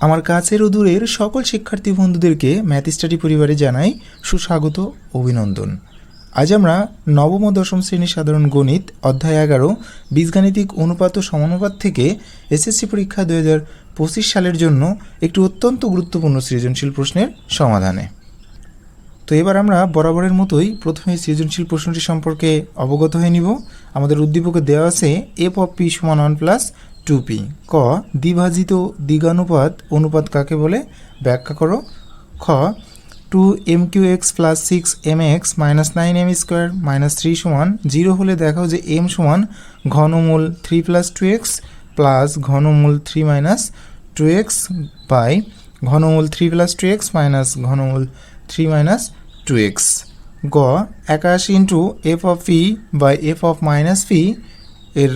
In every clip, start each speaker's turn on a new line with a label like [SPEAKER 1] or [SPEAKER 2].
[SPEAKER 1] আমার কাছের ও দূরের সকল শিক্ষার্থী বন্ধুদেরকে ম্যাথ স্টাডি পরিবারে জানাই সুস্বাগত অভিনন্দন। আজ আমরা নবম ও দশম শ্রেণির সাধারণ গণিত অধ্যায় এগারো, বীজগাণিতিক অনুপাত ও সমানুপাত থেকে এসএসসি পরীক্ষা দু হাজার পঁচিশ সালের জন্য একটি অত্যন্ত গুরুত্বপূর্ণ সৃজনশীল প্রশ্নের সমাধানে। তো এবার আমরা বরাবরের মতোই প্রথমে সৃজনশীল প্রশ্নটি সম্পর্কে অবগত হয়ে নিব। আমাদের উদ্দীপকে দেওয়া আছে এফ অফ পি সমান ওয়ান প্লাস টু পি ক, দ্বিভাজিত দ্বিগানুপাত অনুপাত কাকে বলে? ব্যাখ্যা করো। খ two M cube X plus six M X minus nine M square minus three সমান জিরো হলে দেখাও যে এম সমান ঘনমূল three plus two X plus ঘনমূল three minus two X by ঘনমূল three plus two X minus ঘনমূল three minus two X গ, একাশি into F of P by F of minus P এর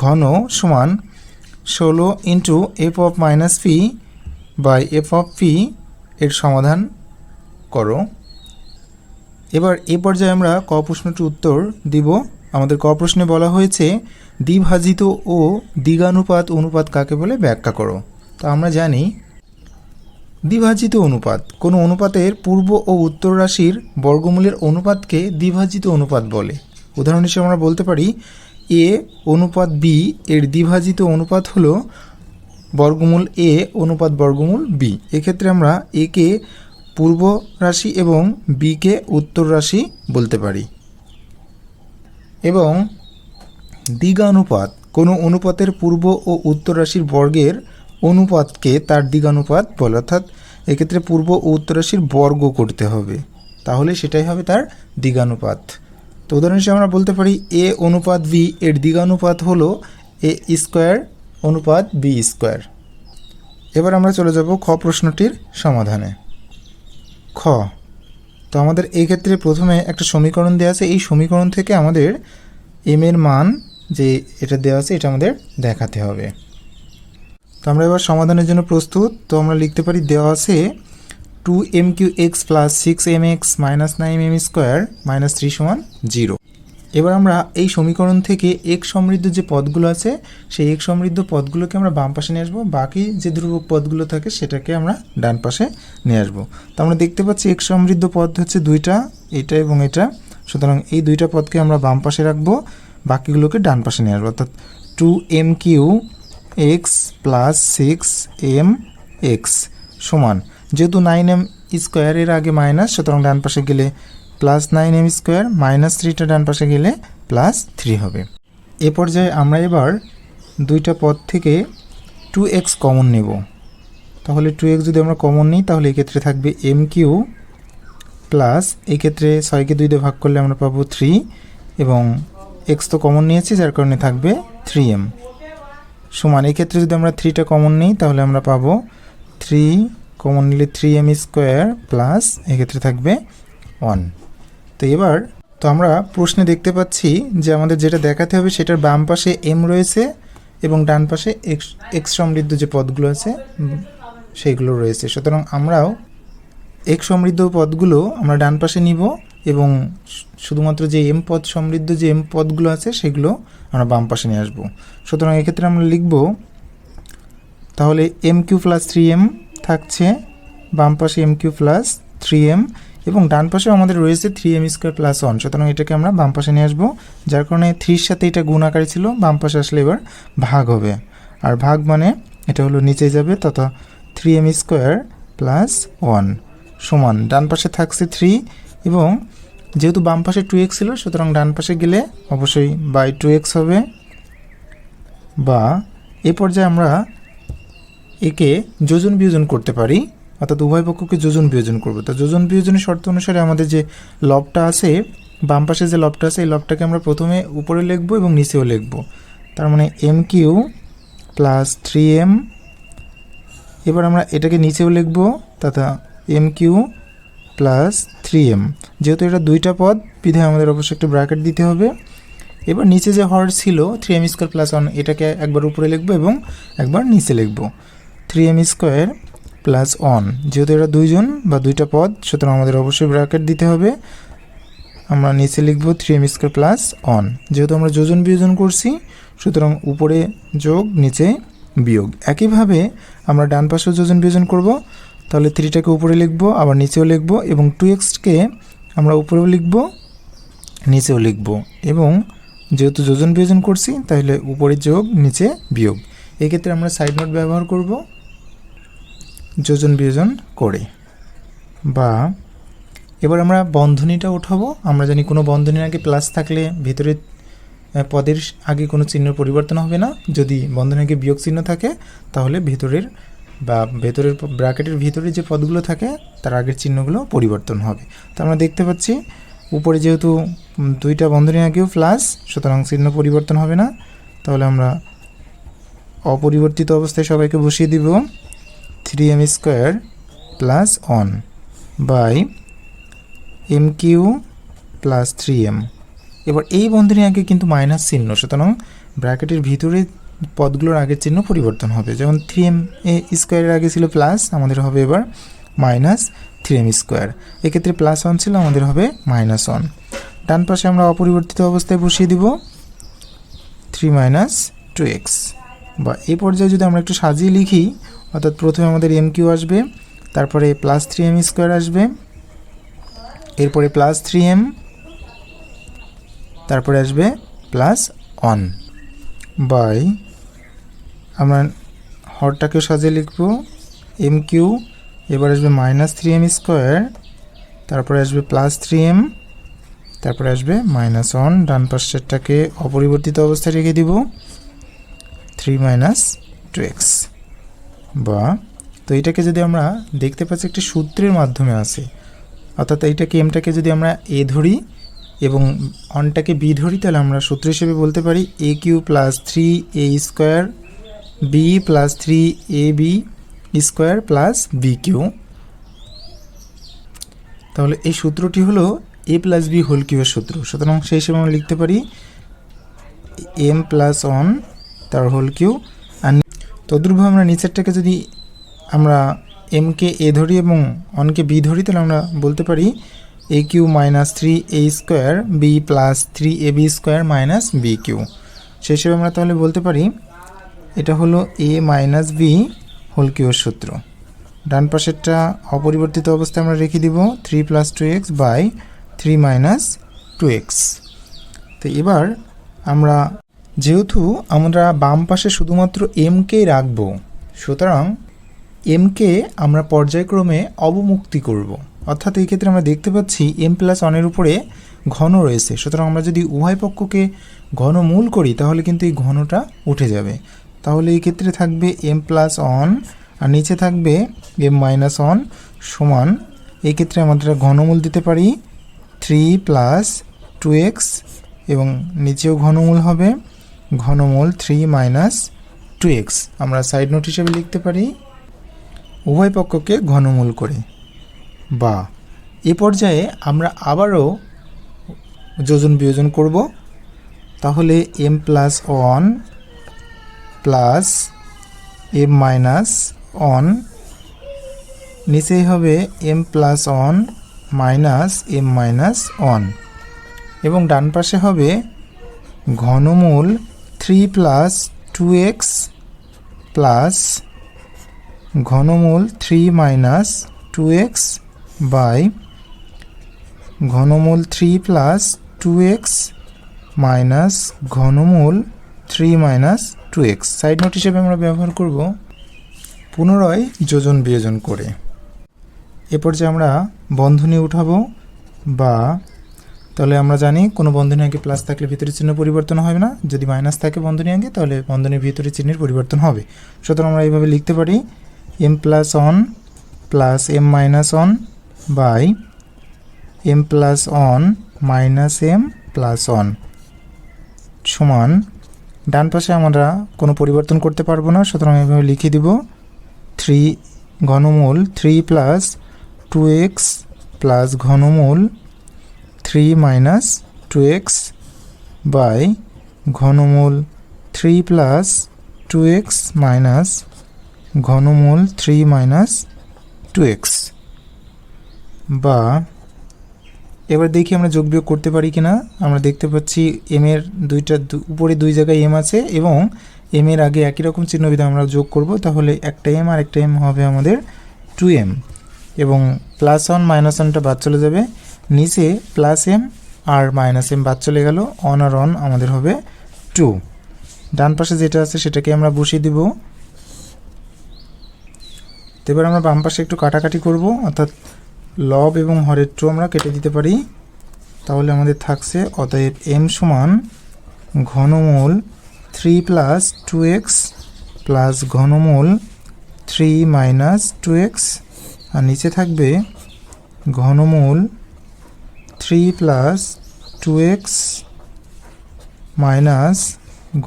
[SPEAKER 1] ঘন সমান ষোলো into F of minus P by F of P এর সমাধান করো। এবার এ পর্যায়ে আমরা ক প্রশ্নটির উত্তর দিব। আমাদের ক প্রশ্নে বলা হয়েছে, দ্বিভাজিত ও দ্বিগানুপাত অনুপাত কাকে বলে ব্যাখ্যা করো। তো আমরা জানি, দ্বিভাজিত অনুপাত, কোনো অনুপাতের পূর্ব ও উত্তর রাশির বর্গমূলের অনুপাতকে দ্বিভাজিত অনুপাত বলে। উদাহরণ হিসেবে আমরা বলতে পারি এ অনুপাত বি এর দ্বিভাজিত অনুপাত হলো বর্গমূল এ অনুপাত বর্গমূল বি। এক্ষেত্রে আমরা একে পূর্ব রাশি এবং বিকে উত্তর রাশি বলতে পারি। এবং দ্বিগানুপাত কোনো অনুপাতের পূর্ব ও উত্তর রাশির বর্গের অনুপাতকে তার দ্বিগানুপাত বলে। অর্থাৎ এক্ষেত্রে পূর্ব ও উত্তর রাশির বর্গ করতে হবে। তাহলে সেটাই হবে তার দ্বিগানুপাত তো উদাহরণ হিসেবে আমরা বলতে পারি এ অনুপাত বি এর দ্বিগানুপাত হলো এ স্কোয়ার অনুপাত বি স্কোয়ার এবার আমরা চলে যাব খ প্রশ্নটির সমাধানে। খ। তো আমাদের এই ক্ষেত্রে প্রথমে একটা সমীকরণ দেওয়া আছে। এই সমীকরণ থেকে আমাদের এম এর মান যে এটা দেওয়া আছে, এটা আমাদের দেখাতে হবে। তো আমরা এবার সমাধানের জন্য প্রস্তুত। তো আমরা লিখতে পারি দেওয়া আছে two M cube X plus six M X minus nine M square minus three সমান জিরো এবার আমরা এই সমীকরণ থেকে এক সমৃদ্ধ যে পদগুলো আছে, সেই এক সমৃদ্ধ পদগুলোকে আমরা বাম পাশে নিয়ে আসব। বাকি যে ধ্রুবক পদগুলো থাকে, সেটাকে আমরা ডান পাশে নিয়ে আসব। তো আমরা দেখতে পাচ্ছি এক সমৃদ্ধ পদ হচ্ছে দুইটা, এটা এবং এটা। সুতরাং এই দুইটা পদকে আমরা বাম পাশে রাখব, বাকিগুলোকে ডান পাশে নিয়ে আসব। অর্থাৎ two M cube X plus six M X সমান যেহেতু নাইন এম স্কোয়ারের আগে মাইনাস সুতরাং ডান পাশে গেলে plus nine M square minus থ্রিটা ডান পাশে গেলে প্লাস থ্রি হবে। এ পর্যায়ে আমরা এবার দুইটা পদ থেকে টু এক্স কমন নেব। তাহলে টু এক্স যদি আমরা কমন নিই, তাহলে এক্ষেত্রে থাকবে এম কিউ প্লাস এক্ষেত্রে ছয়কে দুই দিয়ে ভাগ করলে আমরা পাবো থ্রি এবং এক্স তো কমন নিয়েছি, যার কারণে থাকবে থ্রি এম সমান, এক্ষেত্রে যদি আমরা থ্রিটা কমন নিই, তাহলে আমরা পাবো থ্রি কমন নিলে থ্রি এম স্কোয়ার প্লাস এক্ষেত্রে থাকবে ওয়ান তো এবার, তো আমরা প্রশ্নে দেখতে পাচ্ছি যে আমাদের যেটা দেখাতে হবে সেটার বাম পাশে এম রয়েছে এবং ডান পাশে এক্স এক্স সমৃদ্ধ যে পদগুলো আছে সেইগুলো রয়েছে। সুতরাং আমরাও এক সমৃদ্ধ পদগুলো আমরা ডান পাশে নিব এবং শুধুমাত্র যে এম পদ, সমৃদ্ধ যে এম পদগুলো আছে সেগুলো আমরা বাম পাশে নিয়ে আসব। সুতরাং এক্ষেত্রে আমরা লিখব, তাহলে M cube plus three M থাকছে, বাম পাশে M cube plus three M এবং ডান পাশে আমাদের রয়েছে three M square plus one সুতরাং এটাকে আমরা বাম পাশে নিয়ে আসব, যার কারণে থ্রির সাথে এটা গুণ আকারে ছিল, বাম পাশে আসলে এবার ভাগ হবে। আর ভাগ মানে এটা হলো নিচে যাবে তথা three M square plus one সমান। ডান পাশে থাকছে থ্রি এবং যেহেতু বাম পাশে টু এক্স ছিল, সুতরাং ডান পাশে গেলে অবশ্যই বাই টু এক্স হবে বা এ পর্যায়ে আমরা একে যোজন বিয়োজন করতে পারি, অর্থাৎ উভয় পক্ষকে যোজন বিয়োজন করব। তো যোজন বিয়োজনের শর্ত অনুসারে আমাদের যে লবটা আছে, বাম পাশে যে লবটা আছে, এই লবটাকে আমরা প্রথমে উপরে লিখব এবং নিচেও লিখব। তার মানে M cube plus three M, এবার আমরা এটাকে নিচেও লিখব, তথা M cube plus three M. যেহেতু এটা দুইটা পদ, বিধায় আমাদের অবশ্যই একটা ব্র্যাকেট দিতে হবে। এবার নিচে যে হর ছিল, three M square plus one, এটাকে একবার উপরে লিখব এবং একবার নিচে লিখব। Three M square plus one যেহেতু এটা দুইজন বা দুইটা পদ, সুতরাং আমাদের অবশ্যই ব্র্যাকেট দিতে হবে। আমরা নিচে লিখব three M square plus one যেহেতু আমরা যোজন বিয়োজন করছি, সুতরাং উপরে যোগ, নিচে বিয়োগ। একইভাবে আমরা ডান পাশেও যোজন বিয়োজন করব, তাহলে থ্রিটাকে উপরে লিখব, আবার নিচেও লিখব, এবং টু এক্সকে আমরা উপরেও লিখব, নিচেও লিখব। এবং যেহেতু যোজন বিয়োজন করছি, তাহলে উপরে যোগ, নিচে বিয়োগ। এক্ষেত্রে আমরা সাইড নোট ব্যবহার করব। যোজন বিয়োজন করে। বা এবার আমরা বন্ধনীটা উঠাবো। আমরা জানি কোনো বন্ধনীর আগে প্লাস থাকলে ভেতরে পদের আগে কোনো চিহ্ন পরিবর্তন হবে না। যদি বন্ধনীর আগে বিয়োগ চিহ্ন থাকে, তাহলে ভেতরের বা ভেতরের ব্র্যাকেটের ভিতরে যে পদগুলো থাকে, তার আগের চিহ্নগুলো পরিবর্তন হবে। তো আমরা দেখতে পাচ্ছি, উপরে যেহেতু দুইটা বন্ধনীর আগেও প্লাস সুতরাং চিহ্ন পরিবর্তন হবে না। তাহলে আমরা অপরিবর্তিত অবস্থায় সবাইকে বসিয়ে দিব। Three M square plus one by M cube plus three M এবার এই বন্ধনীর আগে কিন্তু মাইনাস চিহ্ন, সুতরাং ব্র্যাকেটের ভিতরে পদগুলোর আগের চিহ্ন পরিবর্তন হবে। যেমন থ্রি এম এ স্কোয়ারের আগে ছিল প্লাস আমাদের হবে এবার মাইনাস থ্রি এম স্কোয়ার এক্ষেত্রে প্লাস ওয়ান ছিল, আমাদের হবে মাইনাস ওয়ান ডান পাশে আমরা অপরিবর্তিত অবস্থায় বসিয়ে দিব থ্রি মাইনাস টু এক্স বা এই পর্যায়ে যদি আমরা একটু সাজিয়ে লিখি, অর্থাৎ প্রথমে আমাদের এম কিউ আসবে, তারপরে প্লাস থ্রি এম স্কোয়ার আসবে, এরপরে প্লাস থ্রি এম তারপরে আসবে প্লাস ওয়ান বাই আমরা হরটাকে সাজিয়ে লিখব এম কিউ এবার আসবে মাইনাস থ্রি এম স্কোয়ার তারপরে আসবে প্লাস থ্রি এম তারপরে আসবে মাইনাস ওয়ান ডান পাশেরটাকে অপরিবর্তিত অবস্থায় রেখে দিব। থ্রি মাইনাস টু এক্স বা, তো এটাকে যদি আমরা দেখতে পাচ্ছি একটি সূত্রের মাধ্যমে আছে, অর্থাৎ এইটাকে এমটাকে যদি আমরা এ ধরি এবং অনটাকে বি ধরি, তাহলে আমরা সূত্র হিসেবে বলতে পারি A cube plus three A square B plus three A B square plus B cube তাহলে এই সূত্রটি হলো এ প্লাস বি হোল কিউয়ের সূত্র। সুতরাং সেই হিসেবে আমরা লিখতে পারি এম প্লাস অন তার হোল কিউ আর তদ্রুপভাবে আমরা নিচেরটাকে যদি আমরা এমকে এ ধরি এবং অনকে বি ধরি, তাহলে আমরা বলতে পারি A cube minus three A square B plus three A B square minus B cube সেই হিসেবে আমরা তাহলে বলতে পারি এটা হলো এ মাইনাস বি হোল কিউর সূত্র। ডান পাশেরটা অপরিবর্তিত অবস্থায় আমরা রেখে দিব three plus two X by three minus two X তো এবার আমরা যেহেতু আমরা বাম পাশে শুধুমাত্র এমকেই রাখব, সুতরাং এমকে আমরা পর্যায়ক্রমে অবমুক্তি করব। অর্থাৎ এই ক্ষেত্রে আমরা দেখতে পাচ্ছি এম প্লাস ওয়ানের উপরে ঘন রয়েছে, সুতরাং আমরা যদি উভয় পক্ষকে ঘন মূল করি, তাহলে কিন্তু এই ঘনটা উঠে যাবে। তাহলে এই ক্ষেত্রে থাকবে এম প্লাস অন আর নিচে থাকবে এম মাইনাস অন সমান, এই ক্ষেত্রে আমরা ঘনমূল দিতে পারি থ্রি প্লাস টু এক্স এবং নিচেও ঘনমূল হবে। ঘনমূল থ্রি মাইনাস টু এক্স। আমরা সাইড নোট হিসেবে লিখতে পারি, উভয় পক্ষকে ঘনমূল করে। বা, এ পর্যায়ে আমরা আবারও যোজন বিয়োজন করব। তাহলে M plus one plus M minus one নিচেই হবে M plus one minus M minus one এবং ডান পাশে হবে ঘনমূল three plus two X plus ঘনমূল three minus two X by ঘনমূল three plus two X minus ঘনমূল three minus two X side note হিসেবে আমরা ব্যবহার করব পুনরায় যোজন বিয়োজন করে। এরপর যে আমরা বন্ধনী উঠাবো বা তাহলে আমরা জানি কোনো বন্ধনী আগে প্লাস থাকলে ভিতরের চিহ্ন পরিবর্তন হবে না। যদি মাইনাস থাকে বন্ধনী আগে তাহলে বন্ধনীর ভিতরে চিহ্নের পরিবর্তন হবে। সুতরাং আমরা এইভাবে লিখতে পারি M plus one plus M minus one by M plus one minus M plus one সমান, ডান পাশে আমরা কোনো পরিবর্তন করতে পারব না, সুতরাং এভাবে লিখে দিব three ঘনমূল three plus two X plus ঘনমূল three minus two X by ঘনমূল three plus two X minus ঘনমূল three minus two X বা এবার দেখি আমরা যোগ বিয়োগ করতে পারি কিনা। আমরা দেখতে পাচ্ছি এম এর দুইটা উপরে দুই জায়গায় এম আছে এবং এম এর আগে একই রকম চিহ্ন বিধে আমরা যোগ করব, তাহলে একটা এম আর একটা এম হবে আমাদের টু এম এবং প্লাস ওয়ান মাইনাস ওয়ানটা বাদ চলে যাবে। নিচে প্লাস এম আর মাইনাস এম বাদ চলে গেল অন আর অন আমাদের হবে টু ডান পাশে যেটা আছে সেটাকে আমরা বসিয়ে দিব। এবার আমরা বাম পাশে একটু কাটাকাটি করব, অর্থাৎ লব এবং হরের টু আমরা কেটে দিতে পারি। তাহলে আমাদের থাকছে, অতএব এম সমান ঘনমূল three plus two X plus ঘনমূল three minus two X আর নিচে থাকবে ঘনমূল three plus two X minus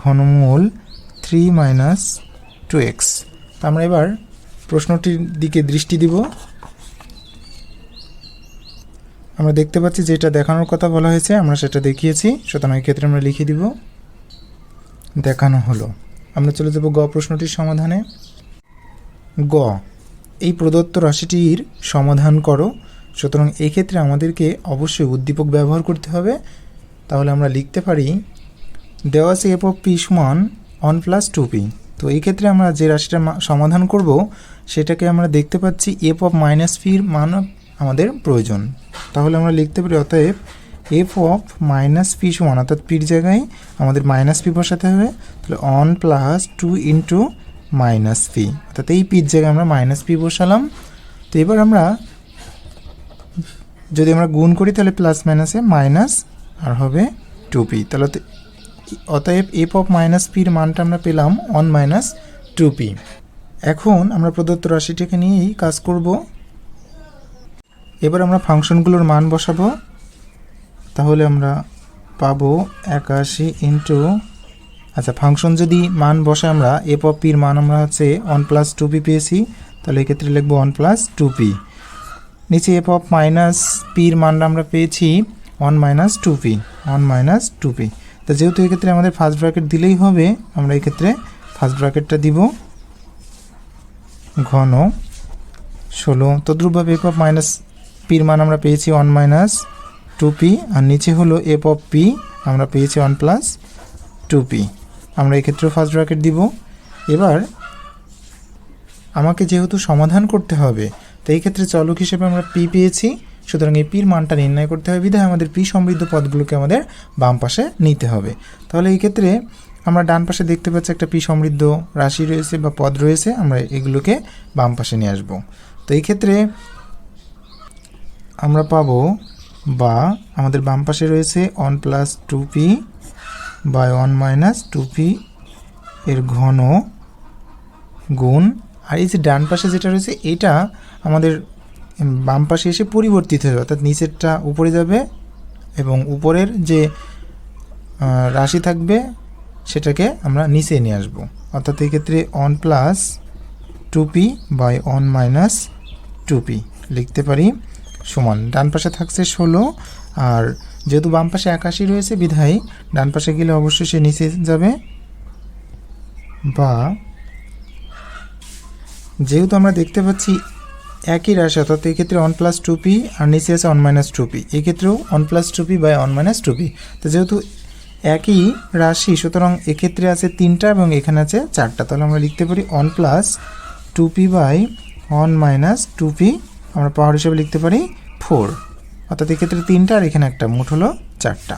[SPEAKER 1] ঘনমূল three minus two X আমরা এবার প্রশ্নটির দিকে দৃষ্টি দিব। আমরা দেখতে পাচ্ছি যেটা দেখানোর কথা বলা হয়েছে, আমরা সেটা দেখিয়েছি, সুতরাং ক্ষেত্রে আমরা লিখে দিব, দেখানো হলো। আমরা চলে যাব গ প্রশ্নটির সমাধানে। গ, এই প্রদত্ত রাশিটির সমাধান করো। সুতরাং এই ক্ষেত্রে আমাদেরকে অবশ্যই উদ্দীপক ব্যবহার করতে হবে। তাহলে আমরা লিখতে পারি, দেওয়া আছে এফ অফ পি সমান ওয়ান প্লাস টু পি তো এই ক্ষেত্রে আমরা যে রাশিটা সমাধান করব, সেটাকে আমরা দেখতে পাচ্ছি এফ অফ মাইনাস পির মান আমাদের প্রয়োজন। তাহলে আমরা লিখতে পারি অতএব এফ অফ মাইনাস পি সমান, অর্থাৎ পির জায়গায় আমাদের মাইনাস পি বসাতে হবে। তাহলে one plus two into minus P অর্থাৎ এই পির জায়গায় আমরা মাইনাস পি বসালাম। তো এবার আমরা যদি আমরা গুণ করি, তাহলে প্লাস মাইনাসে মাইনাস আর হবে টু পি তাহলে অতএব এফ অফ মাইনাস পির মানটা আমরা পেলাম ওয়ান মাইনাস টু পি এখন আমরা প্রদত্ত রাশিটাকে নিয়েই কাজ করব। এবার আমরা ফাংশনগুলোর মান বসাবো। তাহলে আমরা পাবো একাশি ইন্টু আচ্ছা ফাংশন যদি মান বসে আমরা এফ অফ পির মান আমরা হচ্ছে ওয়ান প্লাস টু পি পেয়েছি, তাহলে এক্ষেত্রে লিখব ওয়ান প্লাস টু পি নিচে এফ অফ মাইনাস পির মানটা আমরা পেয়েছি one minus two P one minus two P তো যেহেতু এক্ষেত্রে আমাদের ফার্স্ট ব্র্যাকেট দিলেই হবে, আমরা এক্ষেত্রে ফার্স্ট ব্র্যাকেটটা দিব ঘন ষোলো। তদ্রুপভাবে এফ অফ মাইনাস পির মান আমরা পেয়েছি ওয়ান মাইনাস টু পি আর নিচে হলো এফ অফ পি আমরা পেয়েছি ওয়ান প্লাস টু পি আমরা এক্ষেত্রেও ফার্স্ট ব্র্যাকেট দিব। এবার আমাকে যেহেতু সমাধান করতে হবে তো এই ক্ষেত্রে চলক হিসেবে আমরা পি পেয়েছি। সুতরাং এই পির মানটা নির্ণয় করতে হবে। বিধায় আমাদের পি সমৃদ্ধ পদগুলোকে আমাদের বাম পাশে নিতে হবে। তাহলে এই ক্ষেত্রে আমরা ডান পাশে দেখতে পাচ্ছি একটা পি সমৃদ্ধ রাশি রয়েছে বা পদ রয়েছে। আমরা এগুলোকে বাম পাশে নিয়ে আসব। তো এই ক্ষেত্রে আমরা পাব বা আমাদের বাম পাশে রয়েছে one plus two P by one minus two P এর ঘন গুণ আর এই যে ডান পাশে যেটা রয়েছে, এটা আমাদের বাম পাশে এসে পরিবর্তিত হবে অর্থাৎ নিচেরটা উপরে যাবে এবং উপরের যে রাশি থাকবে, সেটাকে আমরা নিচে নিয়ে আসব। অর্থাৎ এই ক্ষেত্রে one plus two P by one minus two P লিখতে পারি সমান। ডান পাশে থাকছে ষোলো, আর যেহেতু বাম পাশে একাশি রয়েছে বিধায়, ডান পাশে গেলে অবশ্যই সে নিচে যাবে বা যেহেতু আমরা দেখতে পাচ্ছি একই রাশি, অর্থাৎ এই ক্ষেত্রে ওয়ান প্লাস টু পি আর নিচে আছে ওয়ান মাইনাস টু পি এই ক্ষেত্রেও one plus two P by one minus two P তো যেহেতু একই রাশি, সুতরাং এক্ষেত্রে আছে তিনটা এবং এখানে আছে চারটা। তাহলে আমরা লিখতে পারি one plus two P by one minus two P আমরা পাওয়ার হিসেবে লিখতে পারি ফোর অর্থাৎ এক্ষেত্রে তিনটা আর এখানে একটা, মোট হলো চারটা।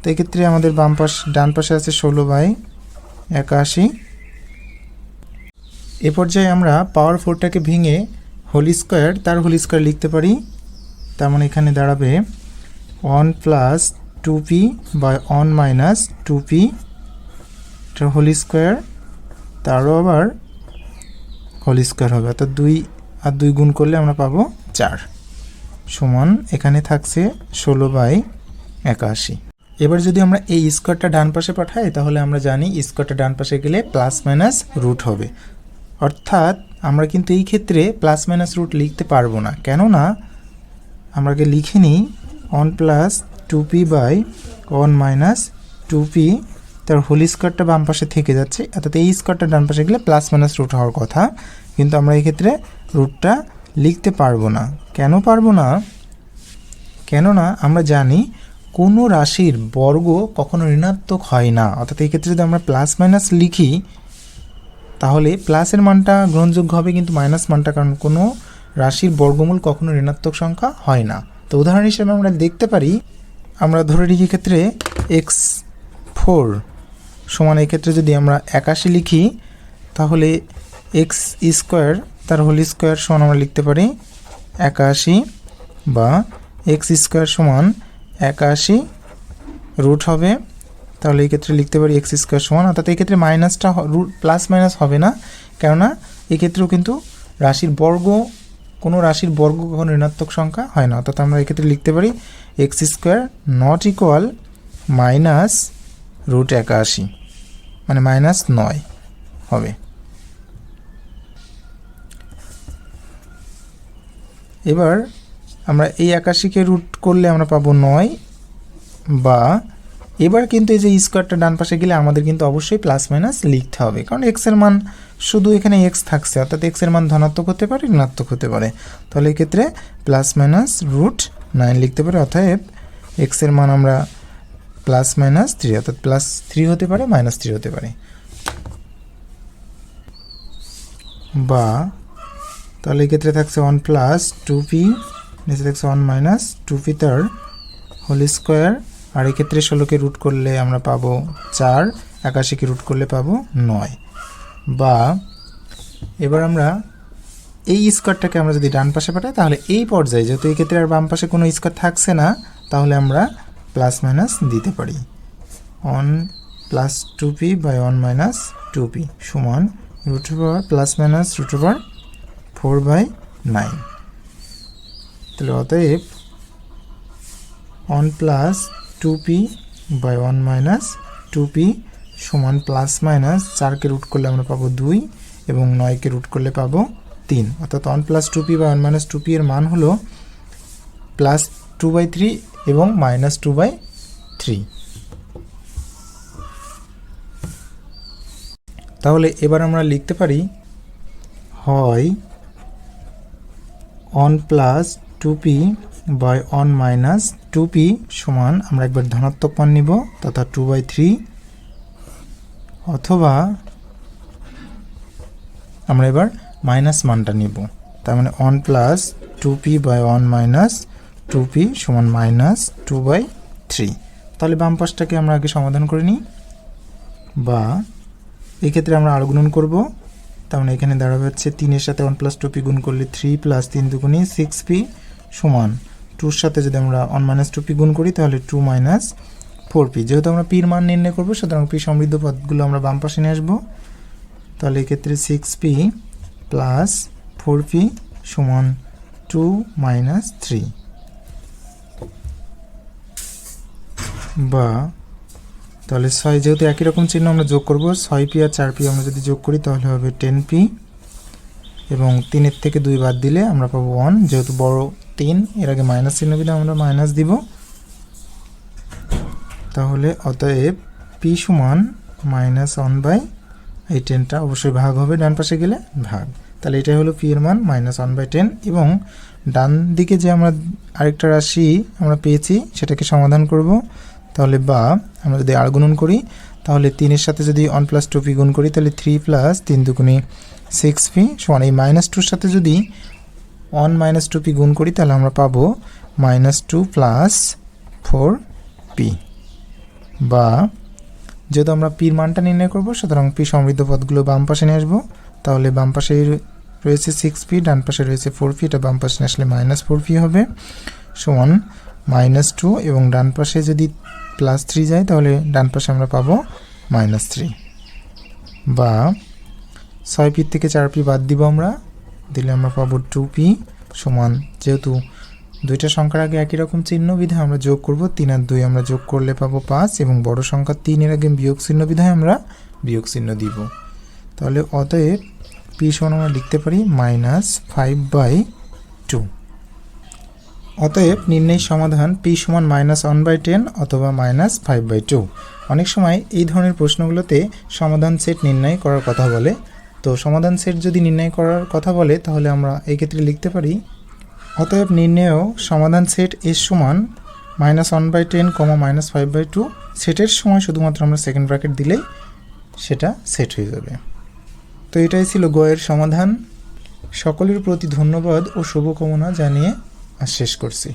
[SPEAKER 1] তো এক্ষেত্রে আমাদের বাম পাশ, ডান পাশে আছে ষোলো বাই একাশি। এ পর্যায়ে আমরা পাওয়ার ফোরটাকে ভেঙে হোল স্কোয়ার তার হোল স্কোয়ার লিখতে পারি। তার মানে এখানে দাঁড়াবে one plus two P by one minus two P এটা হোল স্কোয়ার তারও আবার হোল স্কোয়ার হবে, অর্থাৎ দুই আর দুই গুণ করলে আমরা পাবো চার। সমান, এখানে থাকছে ষোলো বাই একাশি। এবার যদি আমরা এই স্কোয়ারটা ডান পাশে পাঠাই, তাহলে আমরা জানি স্কোয়ারটা ডান পাশে গেলে প্লাস মাইনাস রুট হবে। অর্থাৎ আমরা কিন্তু এই ক্ষেত্রে প্লাস মাইনাস রুট লিখতে পারব না। কেননা আমরা আগে লিখে নিই one plus two P by one minus two P তার হোল স্কোয়ারটা বাম পাশে থেকে যাচ্ছে, অর্থাৎ এই স্কোয়ারটা ডান পাশে গেলে প্লাস মাইনাস রুট হওয়ার কথা। কিন্তু আমরা এই ক্ষেত্রে রুটটা লিখতে পারব না। কেন পারব না? কেননা আমরা জানি কোনো রাশির বর্গ কখনো ঋণাত্মক হয় না। অর্থাৎ এই ক্ষেত্রে যদি আমরা প্লাস মাইনাস লিখি তাহলে প্লাসের মানটা গ্রহণযোগ্য হবে কিন্তু মাইনাস মানটা, কারণ কোনো রাশির বর্গমূল কখনো ঋণাত্মক সংখ্যা হয় না। তো উদাহরণ হিসেবে আমরা দেখতে পারি, আমরা ধরে নিই ক্ষেত্রে এক্স ফোর সমান ক্ষেত্রে যদি আমরা একাশি লিখি, তাহলে এক্স স্কোয়ার তার হোল স্কোয়ার সমান আমরা লিখতে পারি একাশি বা এক্স স্কোয়ার সমান একাশি রুট হবে তাহলে এই ক্ষেত্রে লিখতে পারি এক্স স্কোয়ার সমান, অর্থাৎ এই ক্ষেত্রে মাইনাসটা রুট প্লাস মাইনাস হবে না। কেননা এক্ষেত্রেও কিন্তু রাশির বর্গ, কোনো রাশির বর্গ কখনো ঋণাত্মক সংখ্যা হয় না। অর্থাৎ আমরা এক্ষেত্রে লিখতে পারি X square not equal minus root একাশি মানে মাইনাস নয় হবে। এবার আমরা এই একাশিকে রুট করলে আমরা পাবো নয় বা এবার কিন্তু এই যে স্কোয়ারটা ডান পাশে গেলে আমাদের কিন্তু অবশ্যই প্লাস মাইনাস লিখতে হবে। কারণ এক্সের মান শুধু এখানে এক্স থাকছে, অর্থাৎ এক্সের মান ধনাত্মক হতে পারে, ঋণাত্মক হতে পারে। তাহলে এই ক্ষেত্রে প্লাস মাইনাস রুট নাইন লিখতে পারি, অতএব এক্সের মান আমরা প্লাস মাইনাস থ্রি অর্থাৎ প্লাস থ্রি হতে পারে মাইনাস থ্রি হতে পারে। বা তাহলে এক্ষেত্রে থাকছে ওয়ান প্লাস টু পি নিচে থাকছে ওয়ান মাইনাস টু পি তার হোল স্কোয়ার আর এক্ষেত্রে ষোলোকে রুট করলে আমরা পাবো চার, একাশিকে রুট করলে পাবো নয়। বা এবার আমরা এই স্কোয়ারটাকে আমরা যদি ডান পাশে পাঠাই, তাহলে এই পর্যায়ে যেহেতু এই ক্ষেত্রে আর বাম পাশে কোনো স্কোয়ার থাকছে না, তাহলে আমরা প্লাস মাইনাস দিতে পারি। One plus two P by one minus two P সমান root over plus minus root over four by nine তাহলে অতএব one plus two P by one minus two P সমান প্লাস মাইনাস চারকে root করলে আমরা পাবো দুই এবং নয়কে রুট করলে পাবো তিন। অর্থাৎ ওয়ান প্লাস টু পি বা ওয়ান মাইনাস টু পি এর মান হলো প্লাস টু বাই থ্রি এবং মাইনাস টু বাই থ্রি তাহলে এবার আমরা লিখতে পারি হয় one plus two P by one minus two P সমান আমরা একবার ধনাত্মক মান নিব, তথা টু বাই থ্রি অথবা আমরা এবার মাইনাস মানটা নিব। তার মানে one plus two P by one minus two P সমান মাইনাস টু বাই থ্রি তাহলে বাম পাশটাকে আমরা আগে সমাধান করে নিই, বা এক্ষেত্রে আমরা আরও গুণন করব। তার মানে এখানে দাঁড়াবে হচ্ছে তিনের সাথে ওয়ান প্লাস টু পি গুণ করলে থ্রি প্লাস তিন দুগুণি সিক্স পি সমান টুর সাথে যদি আমরা ওয়ান মাইনাস টু পি গুণ করি, তাহলে টু মাইনাস ফোর পি যেহেতু আমরা পির মান নির্ণয় করব, সুতরাং পি সমৃদ্ধ পদগুলো আমরা বাম পাশে নিয়ে আসব। তাহলে এক্ষেত্রে six P plus four P সমান টু মাইনাস থ্রি বা তাহলে ছয়, যেহেতু একই রকম চিহ্ন আমরা যোগ করব, ছয় পি আর চার পি আমরা যদি যোগ করি, তাহলে হবে টেন পি এবং তিনের থেকে দুই বাদ দিলে আমরা পাবো ওয়ান যেহেতু বড় তিন, এর আগে মাইনাস চিহ্ন দিলে আমরা মাইনাস দিব। তাহলে অতএব পি সমান মাইনাস ওয়ান বাই এই টেনটা অবশ্যই ভাগ হবে, ডান পাশে গেলে ভাগ। তাহলে এটাই হলো পি এর মান মাইনাস ওয়ান বাই টেন এবং ডান দিকে যে আমরা আরেকটা রাশি আমরা পেয়েছি, সেটাকে সমাধান করব। তাহলে বা আমরা যদি আর গুণন করি, তাহলে তিনের সাথে যদি ওয়ান প্লাস টু পি গুণ করি, তাহলে থ্রি প্লাস তিন দুগুণে সিক্স পি সমান এই মাইনাস টুর সাথে যদি ওয়ান মাইনাস টু পি গুণ করি, তাহলে আমরা পাবো minus two plus four P বা যেহেতু আমরা পির মানটা নির্ণয় করব, সুতরাং পি সমৃদ্ধ পদগুলো বাম পাশে নিয়ে আসব, তাহলে বাম পাশে রয়েছে সিক্স পি ডান পাশে রয়েছে ফোর পি এটা বাম পাশে আসলে মাইনাস ফোর পি হবে। সমান মাইনাস টু এবং ডান পাশে যদি প্লাস থ্রি যায়, তাহলে ডান পাশে আমরা পাবো মাইনাস থ্রি বা ছয় পি থেকে চার পি বাদ দিব আমরা। দিলে আমরা পাবো টু পি সমান যেহেতু দুইটা সংখ্যার আগে একই রকম চিহ্ন বিধায় আমরা যোগ করব, তিন আর দুই আমরা যোগ করলে পাবো পাঁচ এবং বড় সংখ্যা তিনের আগে বিয়োগ চিহ্ন বিধায় আমরা বিয়োগ চিহ্ন দিব। তাহলে অতএব পি সমান আমরা লিখতে পারি মাইনাস ফাইভ বাই টু অতএব নির্ণয় সমাধান পি সমান মাইনাস ওয়ান বাই টেন অথবা মাইনাস ফাইভ বাই টু অনেক সময় এই ধরনের প্রশ্নগুলোতে সমাধান সেট নির্ণয় করার কথা বলে তো সমাধান সেট যদি নির্ণয় করার কথা বলে, তাহলে আমরা এই ক্ষেত্রে লিখতে পারি, অতএব নির্ণেয় সমাধান সেট এর সমান minus one by ten comma minus five by two সেটের সময় শুধুমাত্র আমরা সেকেন্ড ব্র্যাকেট দিলেই সেটা সেট হয়ে যাবে। তো এটাই ছিল গয়ের সমাধান। সকলের প্রতি ধন্যবাদ ও শুভকামনা জানিয়ে শেষ করছি।